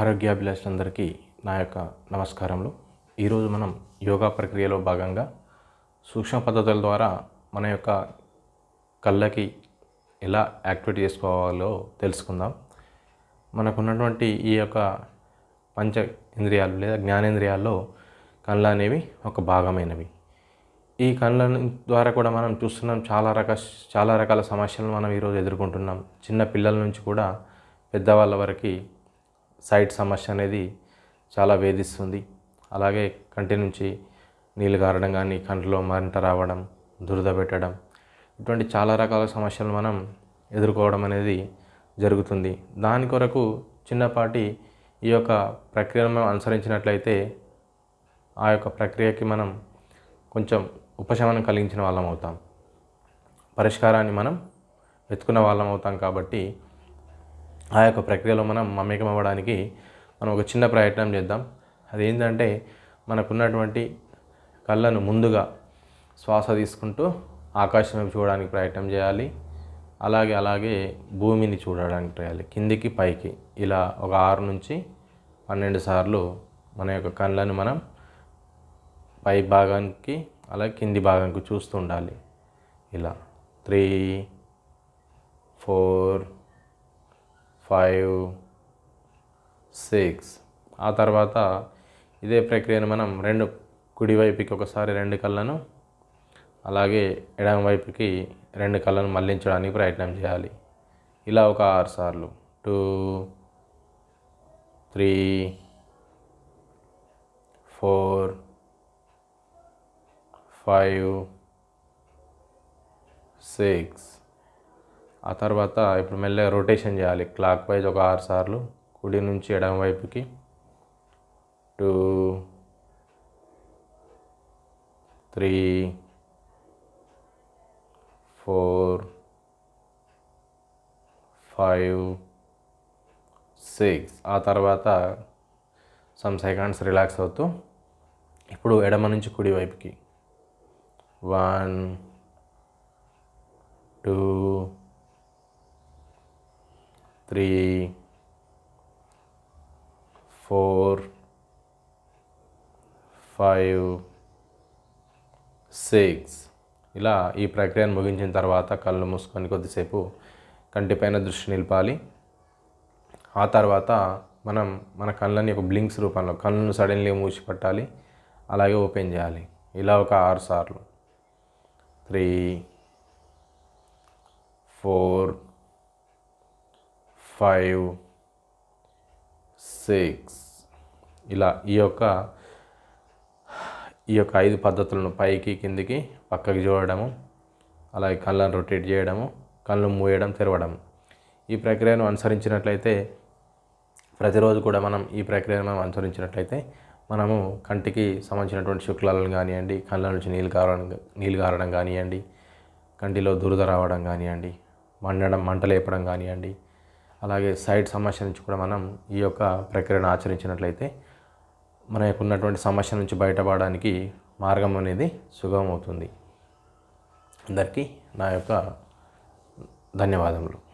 ఆరోగ్యాభిలాషులందరికీ నా యొక్క నమస్కారములు. ఈరోజు మనం యోగా ప్రక్రియలో భాగంగా సూక్ష్మ పద్ధతుల ద్వారా మన యొక్క కళ్ళకి ఎలా యాక్టివేట్ చేసుకోవాలో తెలుసుకుందాం. మనకున్నటువంటి ఈ యొక్క పంచ ఇంద్రియాలు లేదా జ్ఞానేంద్రియాల్లో కళ్ళు అనేవి ఒక భాగమైనవి. ఈ కళ్ళ ద్వారా కూడా మనం చూస్తున్నాం చాలా రకాల చాలా రకాల సమస్యలను మనం ఈరోజు ఎదుర్కొంటున్నాం. చిన్న పిల్లల నుంచి కూడా పెద్దవాళ్ళ వరకు సైట్ సమస్య అనేది చాలా వేధిస్తుంది. అలాగే కంటి నుంచి నీళ్ళు గారడం కానీ కంటిలో మంట రావడం దురద పెట్టడం ఇటువంటి చాలా రకాల సమస్యలు మనం ఎదుర్కోవడం అనేది జరుగుతుంది. దాని కొరకు చిన్నపాటి ఈ యొక్క ప్రక్రియను మనం అనుసరించినట్లయితే ఆ యొక్క ప్రక్రియకి మనం కొంచెం ఉపశమనం కలిగించిన వాళ్ళం అవుతాం. పరిష్కారాన్ని మనం వెతుకున్న వాళ్ళం అవుతాం కాబట్టి ఆ యొక్క ప్రక్రియలో మనం మమేకం అవ్వడానికి మనం ఒక చిన్న ప్రయత్నం చేద్దాం. అదేంటంటే మనకున్నటువంటి కళ్ళను ముందుగా శ్వాస తీసుకుంటూ ఆకాశం వైపు చూడడానికి ప్రయత్నం చేయాలి. అలాగే అలాగే భూమిని చూడడానికి చేయాలి కిందికి పైకి ఇలా ఒక ఆరు నుంచి పన్నెండు సార్లు మన యొక్క కళ్ళను మనం పై భాగానికి అలాగే కింది భాగానికి చూస్తూ ఉండాలి. ఇలా త్రీ ఫోర్ ఫైవ్ సిక్స్. ఆ తర్వాత ఇదే ప్రక్రియను మనం రెండు కుడివైపుకి ఒకసారి రెండు కళ్ళను అలాగే ఎడమ వైపుకి రెండు కళ్ళను మళ్ళించడానికి ప్రయత్నం చేయాలి. ఇలా ఒక ఆరు సార్లు. Two three four five six. ఆ తర్వాత ఇప్పుడు మెల్లగా రొటేషన్ చేయాలి. క్లాక్ వైజ్ ఒక ఆరు సార్లు కుడి నుంచి ఎడమ వైపుకి two three four five six ఆ తర్వాత సమ్ సెకండ్స్ రిలాక్స్ అవుతూ ఇప్పుడు ఎడమ నుంచి కుడి వైపుకి. One two three four five six. ఇలా ఈ ప్రక్రియను ముగించిన తర్వాత కళ్ళు మూసుకొని కొద్దిసేపు కంటిపైన దృష్టి నిలపాలి. ఆ తర్వాత మనం మన కళ్ళని ఒక బ్లింక్స్ రూపంలో కళ్ళను సడన్లీ మూసిపట్టాలి అలాగే ఓపెన్ చేయాలి. ఇలా ఒక ఆరు సార్లు. త్రీ ఫోర్ ఫైవ్ సిక్స్ ఇలా ఈ యొక్క ఈ యొక్క ఐదు పద్ధతులను పైకి కిందికి పక్కకి చూడడము అలాగే కళ్ళను రొటేట్ చేయడము కళ్ళు మూయడం తెరవడం ఈ ప్రక్రియను అనుసరించినట్లయితే ప్రతిరోజు కూడా మనం ఈ ప్రక్రియను మనం అనుసరించినట్లయితే మనము కంటికి సంబంధించినటువంటి శుక్లాలను కానివ్వండి కళ్ళ నుంచి నీళ్ళు కారడం నీళ్ళు కారడం కానివ్వండి కంటిలో దురద రావడం కానివ్వండి మండడం మంట లేపడం కానివ్వండి అలాగే సైడ్ సమస్య నుంచి కూడా మనం ఈ యొక్క ప్రక్రియను ఆచరించినట్లయితే మన యొక్క ఉన్నటువంటి సమస్య నుంచి బయటపడడానికి మార్గం అనేది సుగమవుతుంది అందరికీ నా యొక్క ధన్యవాదములు.